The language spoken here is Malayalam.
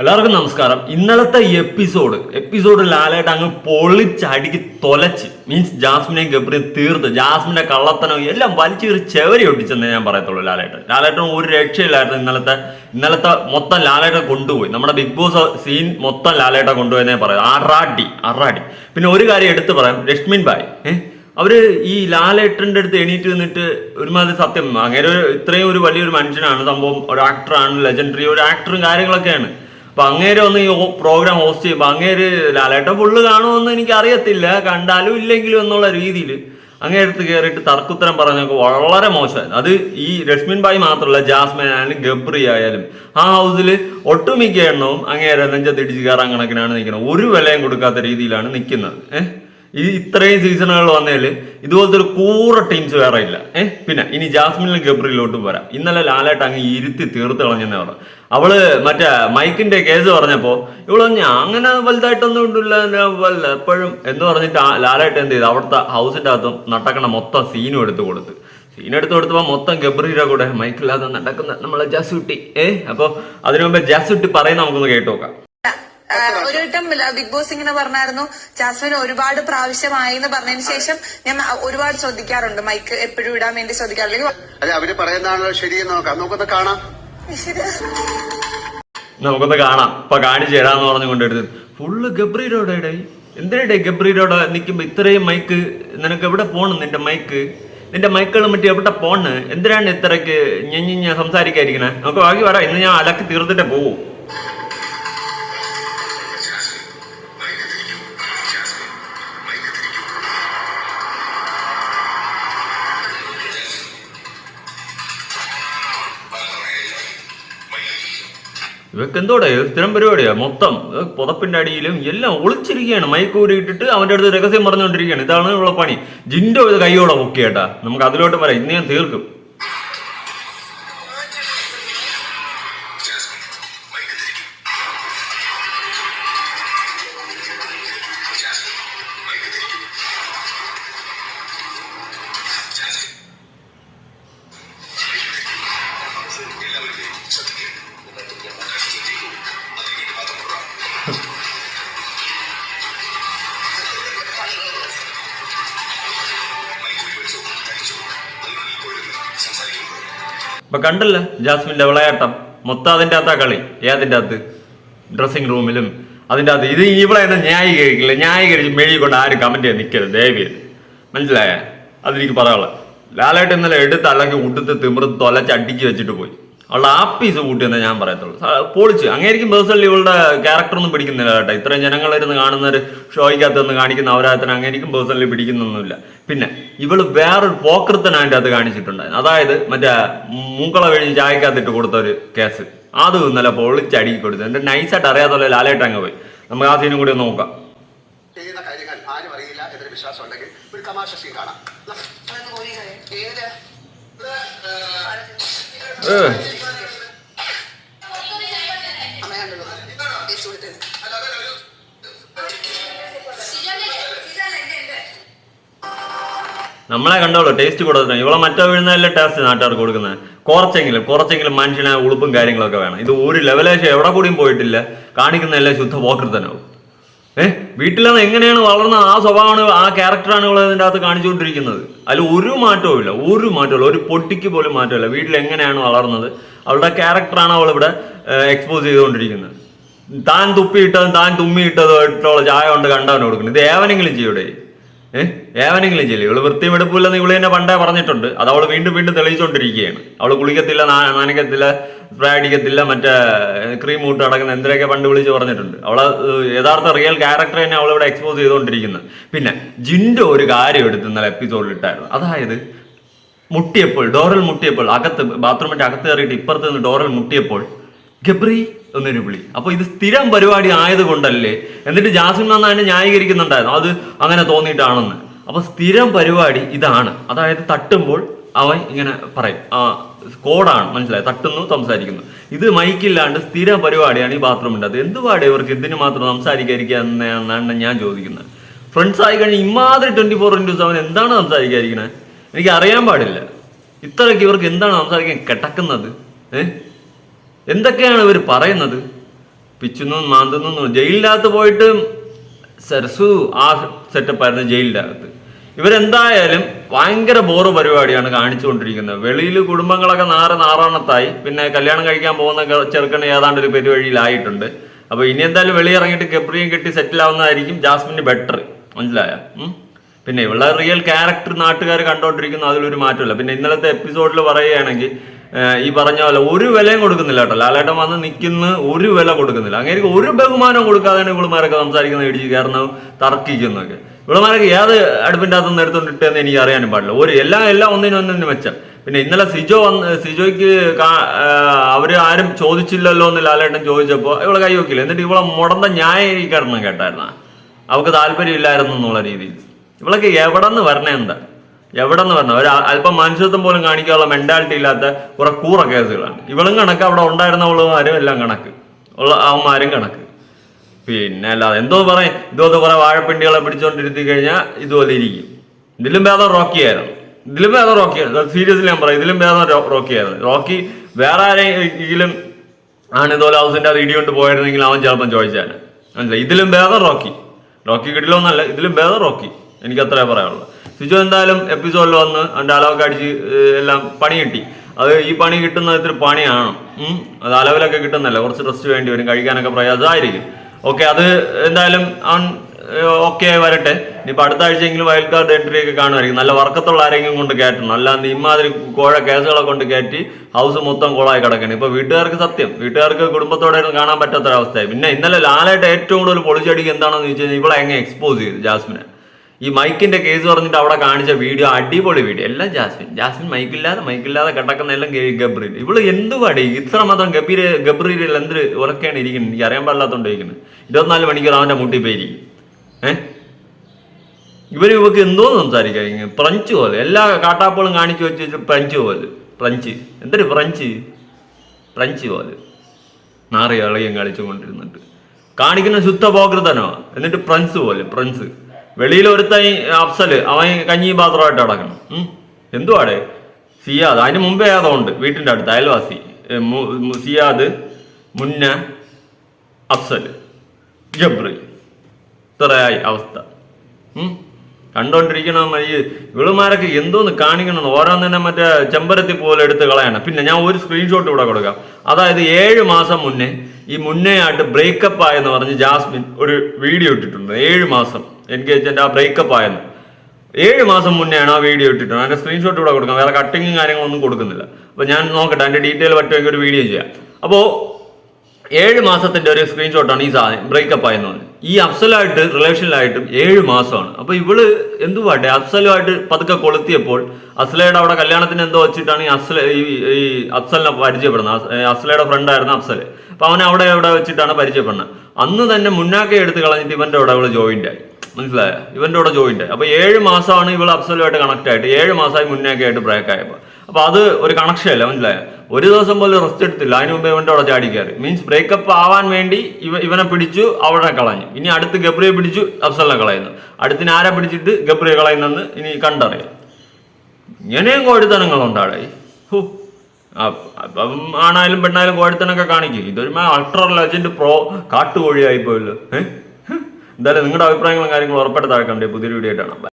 എല്ലാവർക്കും നമസ്കാരം. ഇന്നലത്തെ എപ്പിസോഡ് എപ്പിസോഡ് ലാലായിട്ട് അങ്ങ് പൊളിച്ചടിക്ക് തൊലച്ച്. മീൻസ് ജാസ്മിനെയും ഗബ്രിയും തീർത്ത്. ജാസ്മിന്റെ കള്ളത്തനവും എല്ലാം വലിച്ചീറി ചെവരി ഒട്ടിച്ചെന്നേ ഞാൻ പറയത്തുള്ളൂ ലാലേട്ടൻ. ലാലേട്ടൻ ഒരു രക്ഷയില്ലായിരുന്നു ഇന്നലത്തെ ഇന്നലത്തെ മൊത്തം ലാലേട്ട കൊണ്ടുപോയി. നമ്മുടെ ബിഗ് ബോസ് സീൻ മൊത്തം ലാലേട്ട കൊണ്ടുപോയെന്നേ പറയാം. അറാടി അറാടി. പിന്നെ ഒരു കാര്യം എടുത്തു പറയാം. രശ്മിൻ ബായ് ഏഹ് അവർ ഈ ലാലേട്ടന്റെ അടുത്ത് എണീറ്റ് നിന്നിട്ട് ഒരുമാതിരി സത്യം. അങ്ങനെ ഒരു ഇത്രയും ഒരു വലിയൊരു മനുഷ്യനാണ്. സംഭവം ഒരു ആക്ടറാണ് ലെജൻഡറി ഒരു ആക്ടറും കാര്യങ്ങളൊക്കെയാണ്. അപ്പൊ അങ്ങേര് ഒന്ന് ഈ പ്രോഗ്രാം ഹോസ്റ്റ് ചെയ്യുമ്പോൾ അങ്ങേര് ലാലേട്ടൻ ഫുള്ള് കാണുമെന്ന് എനിക്ക് അറിയത്തില്ല കണ്ടാലും ഇല്ലെങ്കിലും എന്നുള്ള രീതിയിൽ അങ്ങേരത്ത് കയറിയിട്ട് തർക്കുത്തരം പറഞ്ഞൊക്കെ വളരെ മോശമായിരുന്നു അത് ഈ രശ്മിൻ ബായി മാത്രമല്ല ജാസ്മിൻ ആയാലും ഗബ്രി ആയാലും. ആ ഹൗസിൽ ഒട്ടുമിക്ക എണ്ണവും അങ്ങേരെ നെഞ്ചത്തിടിച്ച് കയറാൻ കണക്കിനാണ് നിൽക്കുന്നത്. ഒരു വിലയും കൊടുക്കാത്ത രീതിയിലാണ് നിൽക്കുന്നത്. ഏഹ്? ഈ ഇത്രയും സീസണുകൾ വന്നതിൽ ഇതുപോലത്തെ ഒരു കൂറ ടീംസ് വേറെ ഇല്ല. ഏഹ് പിന്നെ ഇനി ജാസ്മിനിലും ഗബ്രിയിലോട്ട് പോരാം. ഇന്നലെ ലാലായിട്ട് അങ്ങ് ഇരുത്തി തീർത്ത് കളഞ്ഞെന്ന് പറഞ്ഞു അവൾ മറ്റേ മൈക്കിന്റെ കേസ് പറഞ്ഞപ്പോ ഇവൾ പറഞ്ഞു അങ്ങനെ വലുതായിട്ടൊന്നും ഉണ്ടില്ല വല്ല എപ്പോഴും. എന്ന് പറഞ്ഞിട്ട് ലാലായിട്ട് എന്ത് ചെയ്തു? അവിടുത്തെ ഹൗസിന്റെ അകത്തും നടക്കണ മൊത്തം സീനും എടുത്തു കൊടുത്ത്. സീൻ എടുത്ത് കൊടുത്തപ്പോ മൊത്തം ഗബ്രിയുടെ കൂടെ മൈക്കില്ലാതെ നടക്കുന്ന നമ്മളെ ജാസുട്ടി ഏഹ് അപ്പൊ അതിനു മുമ്പ് ജാസുട്ടി പറയുന്ന നമുക്കൊന്ന് കേട്ടു നോക്കാം. ഒരു വട്ടം ബിഗ് ബോസ് ഇങ്ങനെ പറഞ്ഞായിരുന്നു ജാസ്മിൻ ഒരുപാട് പ്രാവശ്യമായി എന്ന് പറഞ്ഞതിന് ശേഷം ഞാൻ ഒരുപാട് ശ്രദ്ധിക്കാറുണ്ട്. മൈക്ക് എപ്പോഴും ഇടാൻ വേണ്ടി ശ്രദ്ധിക്കാറില്ല അതെ അവർ പറയുന്നതാണല്ലോ ശരിയെന്ന് നോക്കാം. നമുക്കൊന്ന് കാണാം. നമുക്കൊന്ന് കാണാം. ഇപ്പൊ കാണിച്ചു തരാന്ന് പറഞ്ഞു കൊണ്ടെടുത്ത് ഫുള്ള് ഗബ്രിയിലോടെ എന്തിനാടേ ഗബ്രീരോടെ നിൽക്കുമ്പോ ഇത്രയും മൈക്ക്? നിനക്ക് എവിടെ പോണം നിന്റെ മൈക്ക്? നിന്റെ മൈക്കുകളും മറ്റും എവിടെ പോണ്? എന്തിനാണ് ഇത്രയ്ക്ക് ഞാൻ സംസാരിക്കാതിരിക്കണേ? നമുക്ക് ബാക്കി വരാം. ഇന്ന് ഞാൻ അലക്കി തീർത്തിട്ടേ പോവൂ. ഇവക്ക് എന്തോടെ? സ്ഥിരം പരിപാടിയാ? മൊത്തം. പുതപ്പിന്റെ അടിയിലും എല്ലാം ഒളിച്ചിരിക്കുകയാണ്. മൈക്കൂരി ഇട്ടിട്ട് അവന്റെ അടുത്ത് രഹസ്യം പറഞ്ഞുകൊണ്ടിരിക്കുകയാണ്. ഇതാണ് ഉള്ള പണി. ജിൻഡോ ഇത് കൈയോടെ പൊക്കിയേട്ടാ. നമുക്ക് അതിലോട്ട് പറയാം ഇന്ന് ഞാൻ തീർക്കും. ഇപ്പൊ കണ്ടല്ല ജാസ്മിന്റെ വിളയാട്ടം. മൊത്തം അതിന്റെ അകത്താ കളി. ഏതിന്റെ അകത്ത്? ഡ്രസ്സിംഗ് റൂമിലും അതിന്റെ അകത്ത്. ഇത് ഇവിടെ എന്നെ ന്യായീകരിക്കില്ല. ന്യായീകരിച്ച് മെഴുകി കൊണ്ട് ആരും കമന്റ് ചെയ്യാൻ നിൽക്കരുത് ദേവിയത് മനസ്സിലായ? അതെനിക്ക് പറയാനുള്ളത്. ലാലായിട്ട് ഇന്നലെ എടുത്ത് അല്ലെങ്കിൽ ഉടുത്ത് തിമിർത്ത് തൊലച്ച് വെച്ചിട്ട് പോയി. അവളുടെ ആപ്പീസ് കൂട്ടിയെന്നേ ഞാൻ പറയത്തുള്ളൂ. പോളിച്ച്. അങ്ങേരിക്കും പേഴ്സണലി ഇവളുടെ ക്യാരക്ടർ ഒന്നും പിടിക്കുന്നില്ല കേട്ടോ. ഇത്രയും ജനങ്ങളിരുന്ന് കാണുന്ന ഒരു ഷോയ്ക്കകത്ത് നിന്ന് കാണിക്കുന്ന അവരാത്തിന് അങ്ങേരിക്കും പേഴ്സണലി പിടിക്കുന്നൊന്നുമില്ല. പിന്നെ ഇവൾ വേറൊരു പോക്കൃത്തന അതിന്റെ കാണിച്ചിട്ടുണ്ട് കാണിച്ചിട്ടുണ്ടായിരുന്നു. അതായത് മറ്റേ മൂക്കള കഴിഞ്ഞ് ചായക്കകത്തിട്ട് കൊടുത്ത ഒരു കേസ് അത് ഇന്നലെ പൊളിച്ചടി കൊടുത്തു. എന്റെ നൈസായിട്ട് അറിയാത്ത ലാലേട്ട് അങ്ങ് പോയി. നമുക്ക് ആ സീനും കൂടി ഒന്ന് നോക്കാം. ചെയ്യുന്ന കാര്യങ്ങൾ ആരും അറിയില്ല എന്നൊരു വിശ്വാസം ഉണ്ടെങ്കിൽ ഒരു തമാശ സീൻ കാണാം. നമ്മളെ കണ്ടോളൂ ടേസ്റ്റ് കൊടുത്തിട്ടുണ്ട് ഇവളെ മറ്റോ വീഴുന്നതല്ലേ ടേസ്റ്റ് നാട്ടുകാർക്ക് കൊടുക്കുന്നത്. കുറച്ചെങ്കിലും കുറച്ചെങ്കിലും മനുഷ്യനെ ഉളുപ്പും കാര്യങ്ങളൊക്കെ വേണം. ഇത് ഒരു ലെവലേശം എവിടെ കൂടിയും പോയിട്ടില്ല. കാണിക്കുന്നതല്ലേ ശുദ്ധ പോക്കൃത്തനാവും. ഏഹ് വീട്ടിലത് എങ്ങനെയാണ് വളർന്നത്? ആ സ്വഭാവമാണ് ആ ക്യാരക്ടറാണ് ഇവൾ ഇതിന്റെ അകത്ത് കാണിച്ചുകൊണ്ടിരിക്കുന്നത്. അതിൽ ഒരു മാറ്റവും ഇല്ല ഒരു മാറ്റവും ഒരു പൊട്ടിക്ക് പോലും മാറ്റമില്ല വീട്ടിൽ എങ്ങനെയാണ് വളർന്നത്? അവളുടെ ക്യാരക്ടറാണ് അവൾ ഇവിടെ എക്സ്പോസ് ചെയ്തുകൊണ്ടിരിക്കുന്നത്. താൻ തുപ്പിയിട്ടതും താൻ തുമ്മിയിട്ടതും ആയിട്ടുള്ള ചായ കൊണ്ട് കണ്ടവന് കൊടുക്കുന്നത് ഇത് ഏവനെങ്കിലും ചെയ്യൂടെ ഏഹ് ഏവനെങ്കിലും ചെയ്യില്ല ഇവൾ വൃത്തിയും എടുപ്പില്ലെന്ന് ഇവൾ തന്നെ പണ്ടേ പറഞ്ഞിട്ടുണ്ട്. അത് അവൾ വീണ്ടും വീണ്ടും തെളിയിച്ചുകൊണ്ടിരിക്കുകയാണ്. അവൾ കുളിക്കത്തില്ല നനയ്ക്കത്തില്ല സ്പ്രേ അടിക്കത്തില്ല മറ്റേ ക്രീം മൂട്ട് അടക്കുന്ന എന്തിനൊക്കെ പണ്ട് വിളിച്ച് പറഞ്ഞിട്ടുണ്ട്. അവളെ യഥാർത്ഥ റിയൽ ക്യാരക്ടർ തന്നെ അവളിവിടെ എക്സ്പോസ് ചെയ്തുകൊണ്ടിരിക്കുന്നത് പിന്നെ ജിൻഡോ ഒരു കാര്യം എടുത്ത് ഇന്നലെ എപ്പിസോഡിൽ ഇട്ടായിരുന്നു. അതായത് മുട്ടിയപ്പോൾ ഡോറൽ മുട്ടിയപ്പോൾ അകത്ത് ബാത്റൂമിന്റെ അകത്ത് കയറിയിട്ട് ഇപ്പുറത്ത് നിന്ന് ഡോറിൽ മുട്ടിയപ്പോൾ ഗബ്രി എന്നൊരു വിളി. അപ്പോൾ ഇത് സ്ഥിരം പരിപാടി ആയതുകൊണ്ടല്ലേ എന്നിട്ട് ജാസ്മിൻ അതിനെ ന്യായീകരിക്കുന്നുണ്ടായിരുന്നു. അത് അങ്ങനെ തോന്നിയിട്ടാണെന്ന്. അപ്പോൾ സ്ഥിരം പരിപാടി ഇതാണ്. അതായത് തട്ടുമ്പോൾ അവൻ ഇങ്ങനെ പറയും ആ കോഡാണ് മനസ്സിലായി? തട്ടുന്നു സംസാരിക്കുന്നു. ഇത് മൈക്കില്ലാണ്ട് സ്ഥിര പരിപാടിയാണ് ഈ ബാത്റൂമിന്റെ അത് എന്ത് പാടെ ഇവർക്ക് ഇതിന് മാത്രം സംസാരിക്കാതിരിക്കുക എന്നാണ് ഞാൻ ചോദിക്കുന്നത്. ഫ്രണ്ട്സ് ആയി കഴിഞ്ഞാൽ ഇമാതിരി ട്വന്റി ഫോർ ഇന്റു സെവൻ എന്താണ് സംസാരിക്കാതിരിക്കണേ? എനിക്ക് അറിയാൻ പാടില്ല. ഇത്രയ്ക്ക് ഇവർക്ക് എന്താണ് സംസാരിക്കാൻ കിടക്കുന്നത്? ഏഹ് എന്തൊക്കെയാണ് ഇവർ പറയുന്നത്? പിച്ചുന്നു മാന്തുന്നു ജയിലിനകത്ത് പോയിട്ട് സരസു ആ സെറ്റപ്പായിരുന്നു അകത്ത്. ഇവരെന്തായാലും ഭയങ്കര ബോറ് പരിപാടിയാണ് കാണിച്ചുകൊണ്ടിരിക്കുന്നത്. വെളിയിൽ കുടുംബങ്ങളൊക്കെ നാറ് നാറാണത്തായി. പിന്നെ കല്യാണം കഴിക്കാൻ പോകുന്ന ചെറുക്കന് ഏതാണ്ട് ഒരു പെരുവഴിയിലായിട്ടുണ്ട്. അപ്പൊ ഇനി എന്തായാലും വെളിയിറങ്ങിയിട്ട് കെപ്രിയും കെട്ടി സെറ്റിൽ ആവുന്നതായിരിക്കും ജാസ്മിന് ബെറ്റർ മനസ്സിലായ? പിന്നെ ഇവളുടെ റിയൽ ക്യാരക്ടർ നാട്ടുകാർ കണ്ടോണ്ടിരിക്കുന്നു അതിലൊരു മാറ്റമില്ല. പിന്നെ ഇന്നലത്തെ എപ്പിസോഡിൽ പറയുകയാണെങ്കിൽ ഈ പറഞ്ഞ പോലെ ഒരു വിലയും കൊടുക്കുന്നില്ല കേട്ടോ. ലാലേട്ടൻ വന്ന് നിൽക്കുന്ന ഒരു വില കൊടുക്കുന്നില്ല. അങ്ങനെ ഒരു ബഹുമാനവും കൊടുക്കാതെയാണ് ഇവളുമാരൊക്കെ സംസാരിക്കുന്നത് ഇടിച്ച് കയറുന്ന തർക്കിക്കുന്നൊക്കെ ഇവളുമാരൊക്കെ ഏത് അടുപ്പിന്റെ അകത്തുനിന്ന് എടുത്തോണ്ടിട്ടെന്ന് എനിക്ക് അറിയാനും പാടില്ല. ഒരു എല്ലാം എല്ലാം ഒന്നിനും ഒന്നിനും മെച്ചം. പിന്നെ ഇന്നലെ സിജോ വന്ന് സിജോയ്ക്ക് അവർ ആരും ചോദിച്ചില്ലല്ലോ എന്ന് ലാലേട്ടൻ ചോദിച്ചപ്പോൾ ഇവളെ കൈ വെക്കില്ല. എന്നിട്ട് ഇവളെ മുടന്ത ന്യായീകരണം കേട്ടായിരുന്ന. അവൾക്ക് താല്പര്യമില്ലായിരുന്നു എന്നുള്ള രീതിയിൽ. ഇവളൊക്കെ എവിടെ നിന്ന് വരണേ എന്താ? എവിടെ നിന്ന് വരണം ഒരു അല്പം മനുഷ്യത്വം പോലും കാണിക്കാനുള്ള മെന്റാലിറ്റി ഇല്ലാത്ത കുറെ കൂറ കേസുകളാണ്. ഇവളും കണക്ക് അവിടെ ഉണ്ടായിരുന്നവളുമാരും എല്ലാം കണക്ക്. ഉള്ള അവന്മാരും കണക്ക്. പിന്നെ അല്ലാതെ എന്തോ പറയും ഇതുപോലെ കുറെ വാഴപ്പിണ്ടികളെ പിടിച്ചോണ്ടിരുത്തി കഴിഞ്ഞാൽ ഇതുപോലെ ഇരിക്കും. ഇതിലും ഭേദം റോക്കി ആയിരുന്നു. ഇതിലും ഭേദം റോക്കി ആയിരുന്നു. സീരിയസ്ലി ഞാൻ പറയാം ഇതിലും ഭേദം റോക്കി ആയിരുന്നു. റോക്കി വേറെ ആരെങ്കിലും ആണ് ഇതുപോലെ ഹൗസിന്റെ അത് ഇടികൊണ്ട് പോയിരുന്നെങ്കിൽ അവൻ ചിലപ്പം ചോദിച്ചാൽ മനസ്സിലായി? ഇതിലും ഭേദം റോക്കി. റോക്കി കിട്ടില്ല ഒന്നല്ല ഇതിലും ഭേദം റോക്കി. എനിക്ക് അത്രേ പറയാനുള്ളൂ. സിജു എന്തായാലും എപ്പിസോഡിൽ വന്ന് ഡയലോഗ് അടിച്ച് എല്ലാം പണി കിട്ടി. അത് ഈ പണി കിട്ടുന്നത് ഇത്തിരി പണിയാണ്. അത് അലവിലൊക്കെ കിട്ടുന്നല്ല കുറച്ച് റെസ്റ്റ് വേണ്ടി വരും കഴിക്കാനൊക്കെ പ്രയാസമായിരിക്കും. ഓക്കെ അത് എന്തായാലും അവൻ ഓക്കെ വരട്ടെ. ഇനിയിപ്പോൾ അടുത്ത ആഴ്ചയെങ്കിലും വൈൽഡ് കാർഡ് എൻട്രി ഒക്കെ കാണുമായിരിക്കും. നല്ല വർക്കത്തുള്ള ആരെങ്കിലും കൊണ്ട് കയറ്റണം. അല്ലാണ്ട് ഇമാതിരി കോഴ കേസുകളെ കൊണ്ട് കയറ്റി ഹൗസ് മൊത്തം കോളായി കിടക്കണം. ഇപ്പോൾ വീട്ടുകാർക്ക് സത്യം. വീട്ടുകാർക്ക് കുടുംബത്തോടെ കാണാൻ പറ്റാത്തൊരവസ്ഥയായി. പിന്നെ ഇന്നലെ ലാലായിട്ട് ഏറ്റവും കൂടുതൽ പൊളിച്ചടിക്ക് എന്താണെന്ന് ചോദിച്ചു കഴിഞ്ഞാൽ ഇവളെ എങ്ങനെ എക്സ്പോസ് ചെയ്തു ജാസ്മിനെ. ഈ മൈക്കിന്റെ കേസ് പറഞ്ഞിട്ട് അവിടെ കാണിച്ച വീഡിയോ അടിപൊളി വീഡിയോ. എല്ലാം ജാസ്മിൻ. ജാസ്മിൻ മൈക്കില്ലാതെ മൈക്കില്ലാതെ കിടക്കുന്ന എല്ലാം ഗബ്രീൽ ഇവൾ എന്തുവാടി ഇത്ര മാത്രം ഗബീര് ഗബ്രീരിൽ എന്ത് ഉറക്കാണ് ഇരിക്കുന്നത് എനിക്ക് അറിയാൻ പാടില്ലാത്തോണ്ട് ഇരിക്കുന്നത് ഇരുപത്തിനാല് മണിക്കൂർ അവന്റെ മുട്ടി പേരിക്കും ഏഹ് ഇവർ ഇവക്ക് എന്തോ സംസാരിക്കാം ഫ്രഞ്ച് പോലെ. എല്ലാ കാട്ടാപ്പുകളും കാണിച്ചു വെച്ച് ഫ്രഞ്ച് പോലെ. ഫ്രഞ്ച് എന്തൊരു ഫ്രഞ്ച് ഫ്രഞ്ച് പോലെ. നാറി ഇളകിയും കളിച്ചുകൊണ്ടിരുന്നിട്ട് കാണിക്കുന്ന ശുദ്ധ പോകൃതനോ എന്നിട്ട് ഫ്രഞ്ച് പോലെ. ഫ്രഞ്ച് വെളിയിൽ ഒരുത്തൈ അഫ്സൽ അവൻ കഞ്ഞി പാത്രമായിട്ട് അടക്കണം. എന്തുവാടെ? സിയാദ്. അതിന് മുമ്പേ ഏതോ വീട്ടിന്റെ അടുത്ത് അയൽവാസി. സിയാദ് മുന്ന അഫ്സൽ ജബ്രി ഇത്രയായി അവസ്ഥ. കണ്ടോണ്ടിരിക്കണ ഈ ഇവളുമാരൊക്കെ എന്തോന്ന് കാണിക്കണം ഓരോന്നിനെ മറ്റേ ചെമ്പരത്തി പോലെ എടുത്ത് കളയണം. പിന്നെ ഞാൻ ഒരു സ്ക്രീൻഷോട്ട് ഇവിടെ കൊടുക്കാം. അതായത് ഏഴ് മാസം മുന്നേ ഈ മുന്നേ ആയിട്ട് ബ്രേക്കപ്പ് ആയെന്ന് പറഞ്ഞ് ജാസ്മിൻ ഒരു വീഡിയോ ഇട്ടിട്ടുണ്ട്. ഏഴ് മാസം. എൻഗേജ്മെന്റ് ആ ബ്രേക്കപ്പ് ആയെന്ന്. ഏഴ് മാസം മുന്നെയാണ് ആ വീഡിയോ ഇട്ടിട്ടുണ്ട് അതിന്റെ സ്ക്രീൻഷോട്ട് ഇവിടെ കൊടുക്കാം. വേറെ കട്ടിങ്ങും കാര്യങ്ങളൊന്നും കൊടുക്കുന്നില്ല. അപ്പൊ ഞാൻ നോക്കട്ടെ അതിന്റെ ഡീറ്റെയിൽ പറ്റുമെങ്കിൽ ഒരു വീഡിയോ ചെയ്യാം. അപ്പോൾ ഏഴ് മാസത്തിന്റെ ഒരു സ്ക്രീൻഷോട്ടാണ് ഈ സാധനം ബ്രേക്കപ്പ് ആയെന്ന് പറഞ്ഞത്. ഈ അഫ്സലായിട്ട് റിലേഷനിലായിട്ടും ഏഴ് മാസമാണ്. അപ്പൊ ഇവൾ എന്തുവാട്ടെ അഫ്സലുമായിട്ട് പതുക്കെ കൊളുത്തിയപ്പോൾ അസ്ലയുടെ അവിടെ കല്യാണത്തിന് എന്തോ വെച്ചിട്ടാണ് ഈ അസ്ല ഈ അഫ്സലിനെ പരിചയപ്പെടുന്നത്. അസ്- ഫ്രണ്ട് ആയിരുന്നു ഫ്രണ്ടായിരുന്നു അഫ്സൽ. അപ്പൊ അവനെ അവിടെ എവിടെ വെച്ചിട്ടാണ് പരിചയപ്പെടുന്നത്. അന്ന് തന്നെ മുന്നാക്കെ എടുത്ത് കളഞ്ഞിട്ട് ഇവന്റെ അവിടെ അവൾ ജോയിന്റ് ആയി. മനസ്സിലായ? ഇവന്റെ കൂടെ ജോയിന്റ് അപ്പൊ ഏഴ് മാസമാണ് ഇവൾ അബ്സലുമായിട്ട് കണക്ട് ആയിട്ട്. ഏഴ് മാസമായി മുന്നേക്കെ ആയിട്ട് ബ്രേക്ക് ആയപ്പോൾ അപ്പൊ അത് ഒരു കണക്ഷൻ അല്ല? മനസ്സിലായ? ഒരു ദിവസം പോലും റെസ്റ്റ് എടുത്തില്ല. അതിന് മുമ്പ് ഇവന്റെ അവിടെ ചാടി കയറി. മീൻസ് ബ്രേക്കപ്പ് ആവാൻ വേണ്ടി ഇവ ഇവനെ പിടിച്ചു അവളെ കളഞ്ഞു. ഇനി അടുത്ത് ഗബ്രിയെ പിടിച്ചു അഫ്സലിനെ കളയുന്നു. അടുത്തിന് ആരെ പിടിച്ചിട്ട് ഗബ്രിയെ കളയുന്നെന്ന് ഇനി കണ്ടറിയാം. ഇങ്ങനെയും കോഴിത്തനങ്ങളുണ്ടാടേ. ഹോ. അപ്പം ആണായാലും പെണ്ണായാലും കോഴിത്തനൊക്കെ കാണിക്കും. ഇതൊരു അൾട്രാ ലെജൻഡ് പ്രോ കാട്ടുകോഴിയായി പോയല്ലോ ഏഹ് എന്തായാലും നിങ്ങളുടെ അഭിപ്രായങ്ങളും കാര്യങ്ങളും ഉറപ്പായിട്ട് താഴെ കണ്ടേ പുതിയൊരു വീഡിയോ ആയിട്ടാണ്.